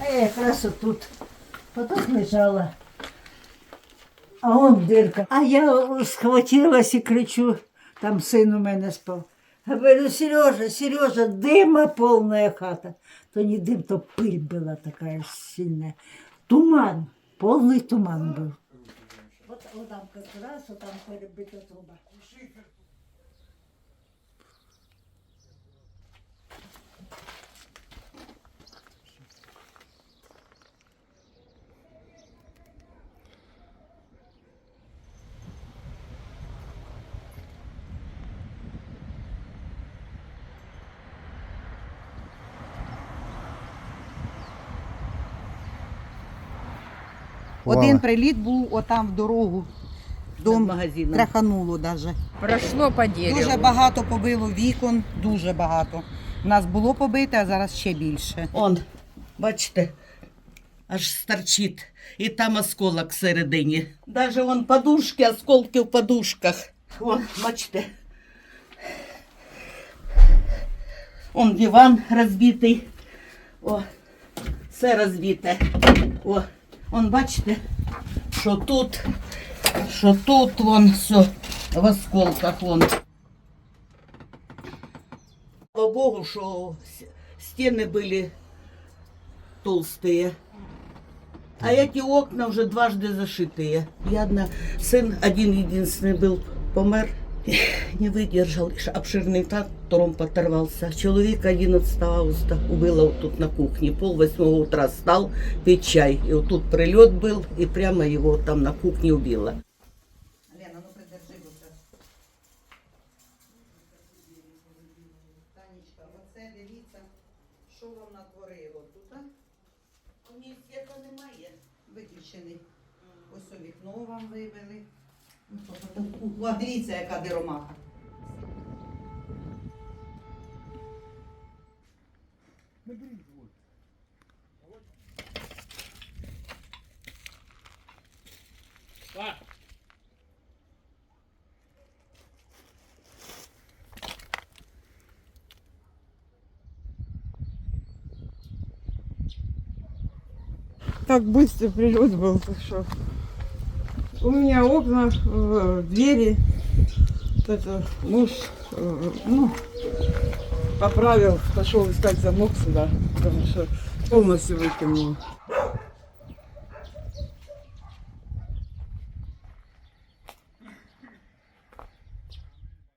А я якраз отут. Потім лежала. А он дирка. А я схватилась і кричу, там син у мене спав. Говорю, Сережа, Сережа, дыма полная хата. То не дым, то пыль была такая сильная. Туман, полный туман был. Вот, вот там как раз, вот там перебита труба. Один приліт був отам в дорогу. Дом магазином. тряхануло даже. Прошло по дереву. Дуже багато побило вікон, дуже багато. У нас було побите, а зараз ще більше. Он, бачите, аж старчить. І там осколок всередині. Даже вон подушки, осколки в подушках. Вон, бачите. Он диван розбитий. О, все розбите. О, он бачите, що тут, що тут, вон все в осколках вон. Слава Богу, что с- стены были толстые. А эти окна уже дважды зашитые. Я одна, сын один единственный был, помер, не выдержал, ш- обширный трактором оторвался. Человек один от августа убило вот тут на кухне. Пол восьмого утра встал пить чай. И вот тут прилет был, и прямо его там на кухне убило. Лена, ну придержи оце. Танечка, оце дивіться, що вам натворило тут, а? У них света немає. Виключений. Ось у вікно вам вибили. Дивіться, яка диромаха. Так быстро прилет был, так что. У меня окна, э, двери. Это муж, э, ну, поправил, пошел искать замок сюда, потому что полностью выкинул.